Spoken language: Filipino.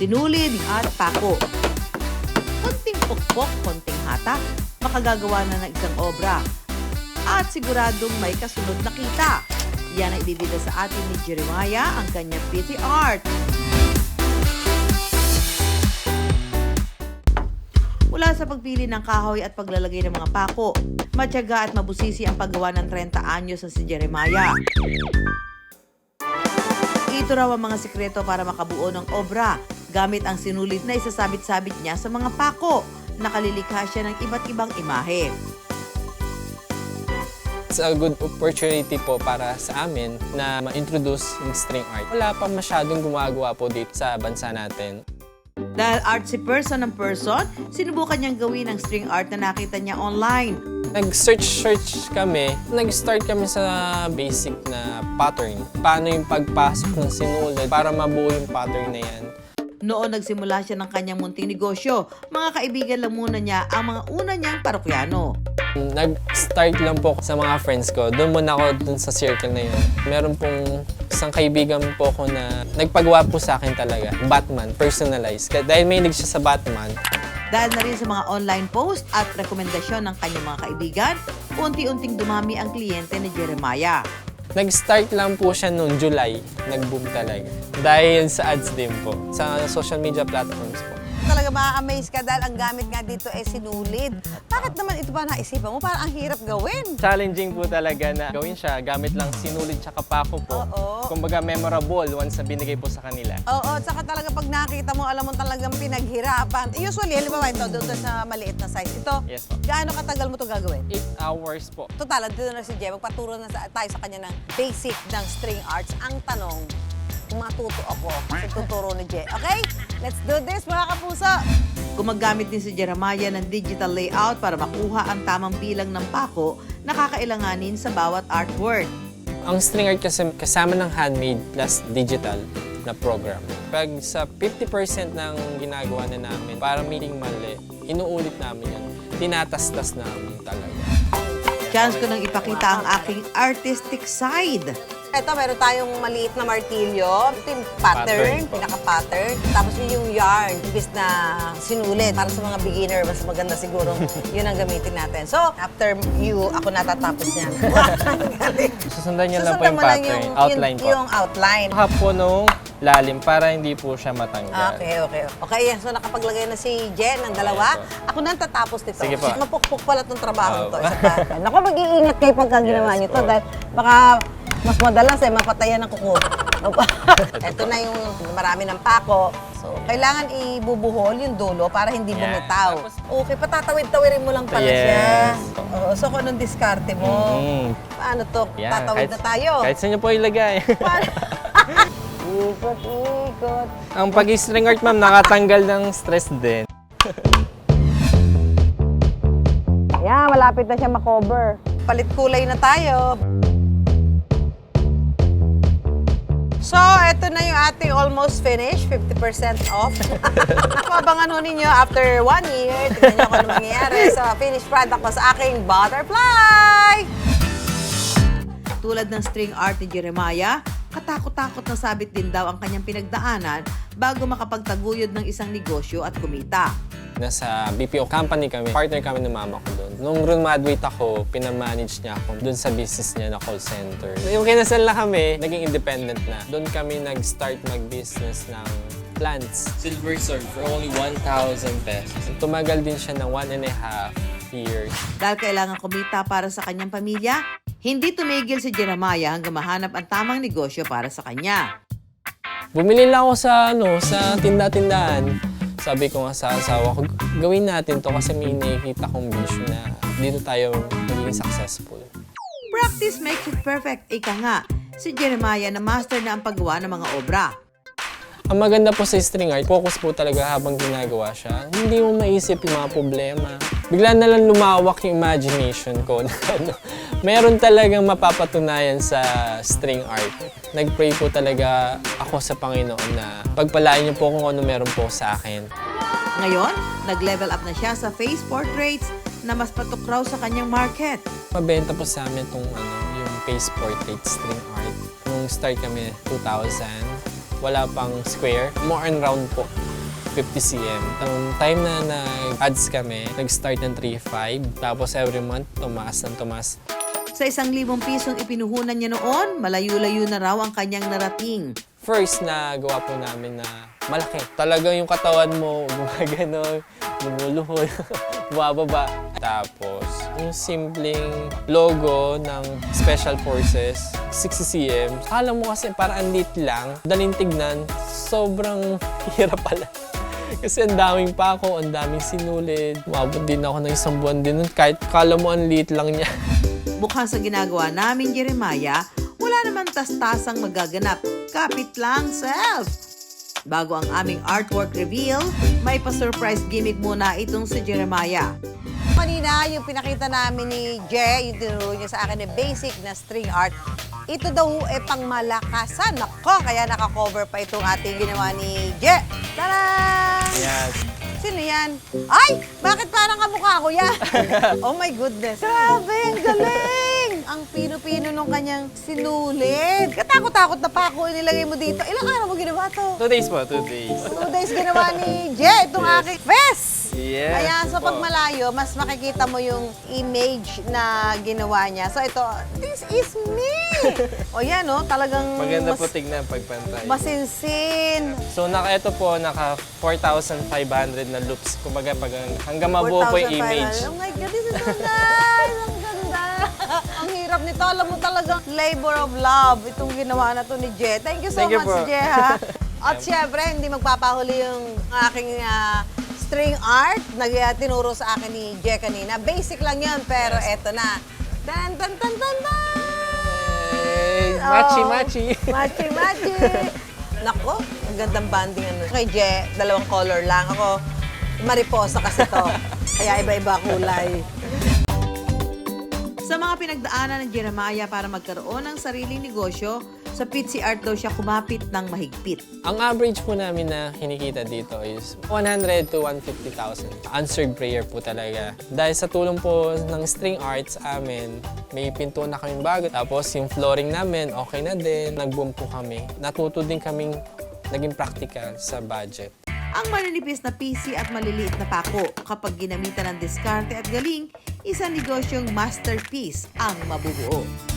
sinulid at pako. Konting pukpok, konting hata, makagagawa na ng isang obra. At siguradong may kasunod na kita. Yan ang ibibida sa atin ni Jeremiah ang kanyang pity art. Mula sa pagpili ng kahoy at paglalagay ng mga pako, matyaga at mabusisi ang paggawa ng 30 anyos na si Jeremiah. Ito raw ang mga sikreto para makabuo ng obra gamit ang sinulit na isasabit-sabit niya sa mga pako. Nakalilikha siya ng iba't ibang imahe. It's a good opportunity po para sa amin na ma-introduce yung string art. Wala pa masyadong gumagawa po dito sa bansa natin. Dahil artsy person ng person, sinubukan niyang gawin ang string art na nakita niya online. Nag-search-search kami. Nag-start kami sa basic na pattern. Paano yung pagpasok ng sinulid para mabuo yung pattern na yan. Noon nagsimula siya ng kanyang munting negosyo, mga kaibigan lang muna niya ang mga una niyang parokyano. Nag-start lang po sa mga friends ko. Doon muna ako dun sa circle na yun. Meron pong isang kaibigan po ko na nagpagawa po sa akin talaga. Batman, personalized. Kaya dahil may siya sa Batman, Dahil na rin sa mga online post at rekomendasyon ng kanyang mga kaibigan, unti-unting dumami ang kliyente ni Jeremiah. Nag-start lang po siya noong July. Nag-boom talaga. Dahil sa ads din po. Sa social media platforms po. Talaga ma-amaze ka dahil ang gamit nga dito ay sinulid. Bakit naman ito ba naisipan mo? Parang ang hirap gawin. challenging po talaga na gawin siya gamit lang sinulid tsaka pako po. Oo. Kumbaga memorable once na binigay po sa kanila. Oo, at saka talaga pag nakita mo, alam mo talagang pinaghirapan. Usually, halimbawa ito, doon to sa maliit na size. Ito, Yes po. gaano katagal mo ito gagawin? 8 hours po. Total, dito na si Jem. Magpaturo na sa, tayo sa kanya ng basic ng string arts. Ang tanong, matuto ako sa tuturo ni Jem. Okay? Let's do this, mga kapuso! Gumagamit din si Jeremiah ng digital layout para makuha ang tamang bilang ng pako na kakailanganin sa bawat artwork. Ang string art kasi kasama ng handmade plus digital na program. Pag sa 50% ng ginagawa na namin, para meeting mali, inuulit namin yan. Tinatastas namin talaga. Chance ko nang ipakita ang aking artistic side. Ito, meron tayong maliit na martilyo. Ito yung pattern, Pattern po. pinaka-pattern. Tapos yun yung yarn, ibis na sinulit. Para sa mga beginner, mas maganda siguro yun ang gamitin natin. So, after you, ako natatapos niyan. Galing. Susundan niya lang po Susundan yung mo lang pattern, outline yung, po. Yung outline. Hap po nung lalim para hindi po siya matanggal. Okay, okay. Okay, so nakapaglagay na si Jen ng dalawa. Ako na ang tatapos nito. Sige po. Mapukpuk pala itong trabaho Oo. to. Isa pa. Naku, mag-iingat kayo pagka ginawa Yes niyo to. po. Dahil baka mas madalas eh, mapatayan ng kuko. Ito na yung marami ng pako. So, kailangan ibubuhol yung dulo para hindi Yan. bumitaw. Okay, patatawid-tawirin mo lang pala Yes. siya. Oo, so kung anong diskarte mo? Mm. Paano to? Yan, Tatawid kahit- na tayo. Kahit saan niyo po ilagay. ikot, ikot. Ang pag-string art, ma'am, nakatanggal ng stress din. Ayan, malapit na siya makover. Palit kulay na tayo. So, eto na yung ating almost finished, 50% off. Abangan ho ninyo after one year. Tignan nyo kung ano mangyayari sa finished product ko sa aking butterfly. Tulad ng string art ni Jeremiah, katakot-takot na sabit din daw ang kanyang pinagdaanan bago makapagtaguyod ng isang negosyo at kumita. Nasa BPO company kami, partner kami ng mama ko doon. Nung graduate ako, pinamanage niya ako doon sa business niya na call center. Yung kinasal na kami, naging independent na. Doon kami nag-start mag-business ng plants. Silver Surf for only 1,000 pesos. Tumagal din siya ng one and a half years. Dahil kailangan kumita para sa kanyang pamilya, hindi tumigil si Jeremiah hanggang mahanap ang tamang negosyo para sa kanya. Bumili lang ako sa, ano, sa tinda-tindahan. Sabi ko nga sa asawa ko, gawin natin to kasi may nakikita kong vision na dito tayo magiging successful. Practice makes it perfect, ika nga. Si Jeremiah na master na ang paggawa ng mga obra. Ang maganda po sa string art, focus po talaga habang ginagawa siya. Hindi mo maisip yung mga problema. Bigla na lang lumawak yung imagination ko. na ano, Meron talagang mapapatunayan sa string art. Nag-pray po talaga ako sa Panginoon na pagpalain niyo po kung ano meron po sa akin. Ngayon, nag-level up na siya sa face portraits na mas patok raw sa kanyang market. Mabenta po sa amin itong ano, yung face portrait string art. Nung start kami 2000, wala pang square, more on round po. 50 cm. Ang time na nag-ads kami, nag-start ng 3.5. Tapos every month, tumaas ng tumaas. Sa isang libong pisong ipinuhunan niya noon, malayo-layo na raw ang kanyang narating. First na gawa po namin na malaki. Talagang yung katawan mo, gumagano, lumuluhod, bumababa. Tapos, yung simpleng logo ng Special Forces, 60 cm. Akala mo kasi para ang lang, daling tignan, sobrang hirap pala. Kasi ang daming pako, ang daming sinulid. Umabot din ako ng isang buwan din kahit kala mo ang lit lang niya. Mukhang sa ginagawa namin, Jeremiah, wala naman tas-tasang magaganap. Kapit lang, self! Bago ang aming artwork reveal, may pa-surprise gimmick muna itong si Jeremiah. Kanina, yung pinakita namin ni Je, yung tinuro niya sa akin na basic na string art, ito daw eh pang malakasan. Nako, kaya nakakover pa itong ating ginawa ni Je. Tara! Yes. Sino yan? Ay! Bakit parang kamukha ko yan? oh my goodness. Grabe, ang galing! Ang pino-pino nung kanyang sinulid. Katakot-takot na pa ako inilagay mo dito. Ilang araw mo ginawa to? Two days po, two days. Two days ginawa ni Je, itong aking fest! Yes. Kaya sa pagmalayo, mas makikita mo yung image na ginawa niya. So ito, this is me! o yan, no? Talagang Maganda mas, po tignan pag pantay. masinsin. So, naka, ito po, naka 4,500 na loops. Kumbaga, pag hanggang mabuo po yung 4,500. image. Oh my God, this is so nice! Ang ganda! Ang hirap nito. Alam mo talagang labor of love itong ginawa na to ni Je. Thank you so Thank you much, po. Je, ha? At syempre, hindi magpapahuli yung aking ah, string art na uh, tinuro sa akin ni Je kanina. Basic lang yun, pero eto na. Tan, tan, tan, tan, tan! Hey, machi, Oh. machi. Machi, machi! Nako, ang gandang banding ano. Kay Je, dalawang color lang. Ako, mariposa kasi to. Kaya iba-iba kulay. Sa mga pinagdaanan ng Jeremiah para magkaroon ng sariling negosyo, sa Art daw siya kumapit ng mahigpit. Ang average po namin na kinikita dito is 100 to 150,000. Answered prayer po talaga. Dahil sa tulong po ng string arts amin, may pinto na kaming bago. Tapos yung flooring namin, okay na din. Nag-boom po kami. Natuto din kaming naging practical sa budget. Ang maninipis na PC at maliliit na pako kapag ginamitan ng diskarte at galing, isang negosyong masterpiece ang mabubuo.